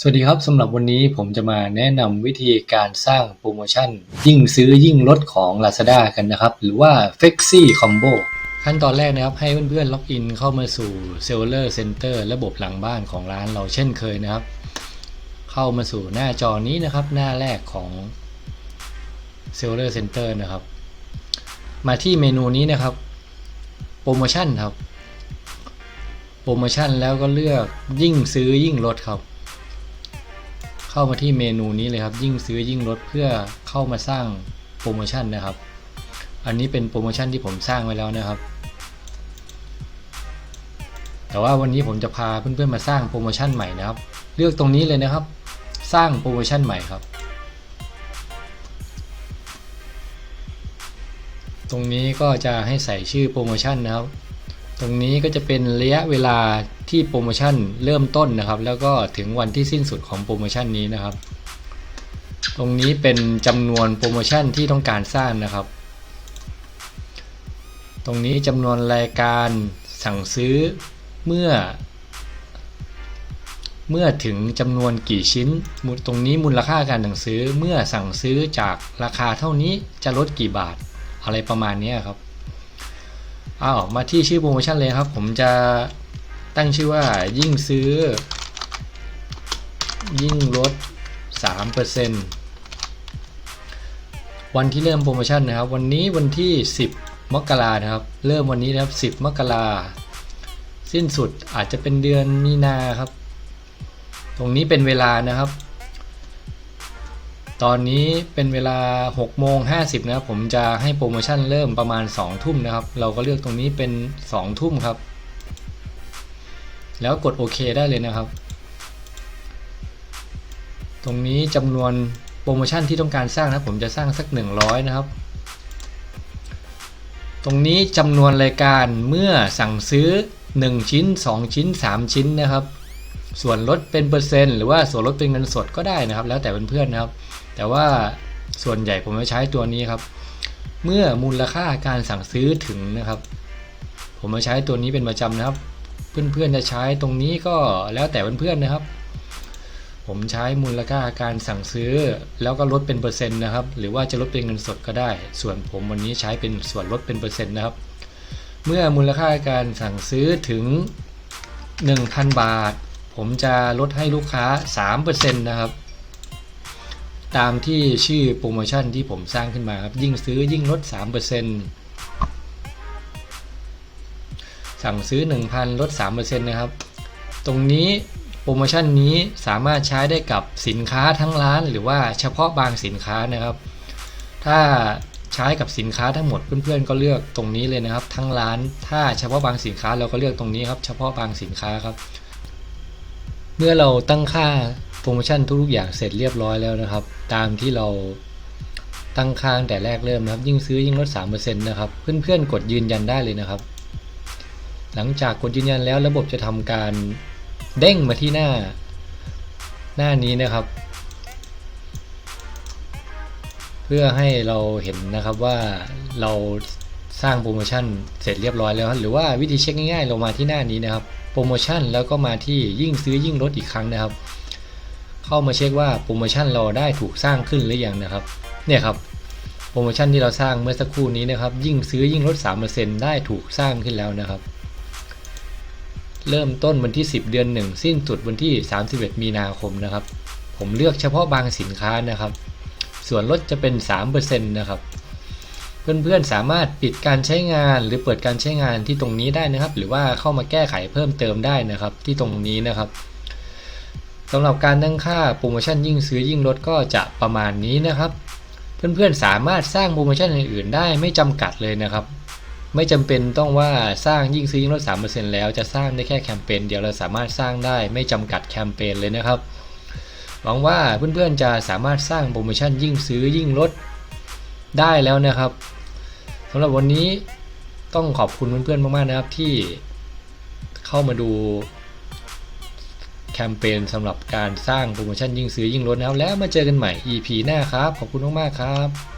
สวัสดีครับสำหรับวันนี้ผมจะมาแนะนำวิธีการสร้างโปรโมชั่น ยิ่งซื้อยิ่งลดของ Lazada กันนะครับ หรือว่า f e x i Combo ขั้นตอนแรกนะครับ ให้เพื่อนๆล็อกอินเข้ามาสู่ Seller Center ระบบหลังบ้านของร้านเราเช่นเคยนะครับ เข้ามาสู่หน้าจอนี้นะครับ หน้าแรกของ Seller Center นะครับ มาที่เมนูนี้นะครับโปรโมชั่นครับโปรโมชั่นแล้วก็เลือกยิ่งซื้อยิ่งลดครับ เข้ามาที่เมนูนี้เลยครับ ยิ่งซื้อยิ่งลดเพื่อเข้ามาสร้างโปรโมชั่นนะครับ อันนี้เป็นโปรโมชั่นที่ผมสร้างไว้แล้วนะครับ แต่ว่าวันนี้ผมจะพาเพื่อนๆมาสร้างโปรโมชั่นใหม่นะครับ เลือกตรงนี้เลยนะครับ สร้างโปรโมชั่นใหม่ครับ ตรงนี้ก็จะให้ใส่ชื่อโปรโมชั่นนะครับ ตรงนี้ก็จะเป็นระยะเวลา ที่โปรโมชั่นเริ่มต้นนะครับ แล้วก็ถึงวันที่สิ้นสุดของโปรโมชั่นนี้นะครับ ตรงนี้เป็นจำนวนโปรโมชั่นที่ต้องการสร้างนะครับ ตรงนี้จำนวนรายการสั่งซื้อเมื่อ เมื่อถึงจำนวนกี่ชิ้น ตรงนี้มูลค่าการสั่งซื้อเมื่อสั่งซื้อจากราคาเท่านี้จะลดกี่บาทอะไรประมาณนี้ครับอ้าวมาที่ชื่อโปรโมชั่นเลยครับ ผมจะ ตั้งชื่อว่ายิ่งซื้อ ยิ่งลด 3%วันที่เริ่มโปรโมชั่นนะครับ วันนี้วันที่ 10 มกรานะครับ เริ่มวันนี้นะครับ 10 มกราสิ้นสุดอาจจะเป็นเดือนมีนาครับ ตรงนี้เป็นเวลานะครับ ตอนนี้เป็นเวลา6โมง50นะครับ ผมจะให้โปรโมชั่นเริ่มประมาณ 2 ทุ่มนะครับ เราก็เลือกตรงนี้เป็น 2 ทุ่มครับ แล้วกดโอเคได้เลยนะครับ ตรงนี้จำนวนโปรโมชั่นที่ต้องการสร้างนะผมจะสร้างสัก 100 นะครับ ตรงนี้จำนวนรายการเมื่อสั่งซื้อ 1 ชิ้น 2 ชิ้น 3 ชิ้นนะครับ ส่วนลดเป็นเปอร์เซ็นต์หรือว่าส่วนลดเป็นเงินสดก็ได้นะครับ แล้วแต่เพื่อนๆนะครับ แต่ว่าส่วนใหญ่ผมจะใช้ตัวนี้ครับ เมื่อมูลค่าการสั่งซื้อถึงนะครับ ผมมาใช้ตัวนี้เป็นประจำนะครับ เพื่อนๆจะใช้ตรงนี้ก็แล้วแต่เพื่อนๆนะครับ ผมใช้มูลค่าการสั่งซื้อ แล้วก็ลดเป็นเปอร์เซ็นต์นะครับ หรือว่าจะลดเป็นเงินสดก็ได้ ส่วนผมวันนี้ใช้เป็นส่วนลดเป็นเปอร์เซ็นต์นะครับ เมื่อมูลค่าการสั่งซื้อถึง 1,000 บาท ผมจะลดให้ลูกค้า 3%นะครับตามที่ชื่อโปรโมชั่นที่ผมสร้างขึ้นมาครับยิ่งซื้อยิ่งลด 3% สั่งซื้อ 1,000 ลด 3%นะครับ ตรงนี้โปรโมชั่นนี้สามารถใช้ได้กับสินค้าทั้งร้าน หรือว่าเฉพาะบางสินค้านะครับ ถ้าใช้กับสินค้าทั้งหมดเพื่อนๆ ก็เลือกตรงนี้เลยนะครับ ทั้งร้าน ถ้าเฉพาะบางสินค้าเราก็เลือกตรงนี้ครับ เฉพาะบางสินค้าครับ เมื่อเราตั้งค่าโปรโมชั่นทุกๆอย่างเสร็จเรียบร้อยแล้วนะครับ ตามที่เราตั้งค่างแต่แรกเริ่มนะครับ ยิ่งซื้อยิ่งลด3%นะครับ เพื่อนๆกดยืนยันได้เลยนะครับ หลังจากกดยืนยันแล้วระบบจะทำการเด้งมาที่หน้า หน้านี้นะครับ เพื่อให้เราเห็นนะครับว่าเราสร้างโปรโมชั่นเสร็จเรียบร้อยแล้ว หรือว่าวิธีเช็คง่ายๆ เรามาที่หน้านี้นะครับ โปรโมชั่นแล้วก็มาที่ยิ่งซื้อยิ่งลดอีกครั้งนะครับ เข้ามาเช็คว่าโปรโมชั่นเราได้ถูกสร้างขึ้นหรือยังนะครับ เนี่ยครับโปรโมชั่นที่เราสร้างเมื่อสักครู่นี้นะครับ ยิ่งซื้อยิ่งลด 3%ได้ถูกสร้างขึ้นแล้วนะครับ เริ่มต้นวันที่ 10 เดือน 1 สิ้นสุดวันที่ 31 มีนาคมนะครับ ผมเลือกเฉพาะบางสินค้านะครับ ส่วนลดจะเป็น 3%นะครับเพื่อนๆสามารถปิดการใช้งานหรือเปิดการใช้งานที่ตรงนี้ได้นะครับ หรือว่าเข้ามาแก้ไขเพิ่มเติมได้นะครับ ที่ตรงนี้นะครับสำหรับการตั้งค่าโปรโมชั่นยิ่งซื้อยิ่งลดก็จะประมาณนี้นะครับ เพื่อนๆสามารถสร้างโปรโมชั่นอื่นๆได้ไม่จำกัดเลยนะครับ ไม่จำเป็นต้องว่าสร้างยิ่งซื้อยิ่งลด 3%แล้วจะสร้างได้แค่แคมเปญเดียวเราสามารถสร้างได้ไม่จำกัดแคมเปญเลยนะครับ หวังว่าเพื่อนๆจะสามารถสร้างโปรโมชั่นยิ่งซื้อยิ่งลดได้แล้วนะครับสำหรับวันนี้ต้องขอบคุณเพื่อนๆมากๆนะครับที่เข้ามาดูแคมเปญสำหรับการสร้างโปรโมชั่นยิ่งซื้อยิ่งลดนะครับแล้วมาเจอกันใหม่ EP หน้าครับ ขอบคุณมากๆครับ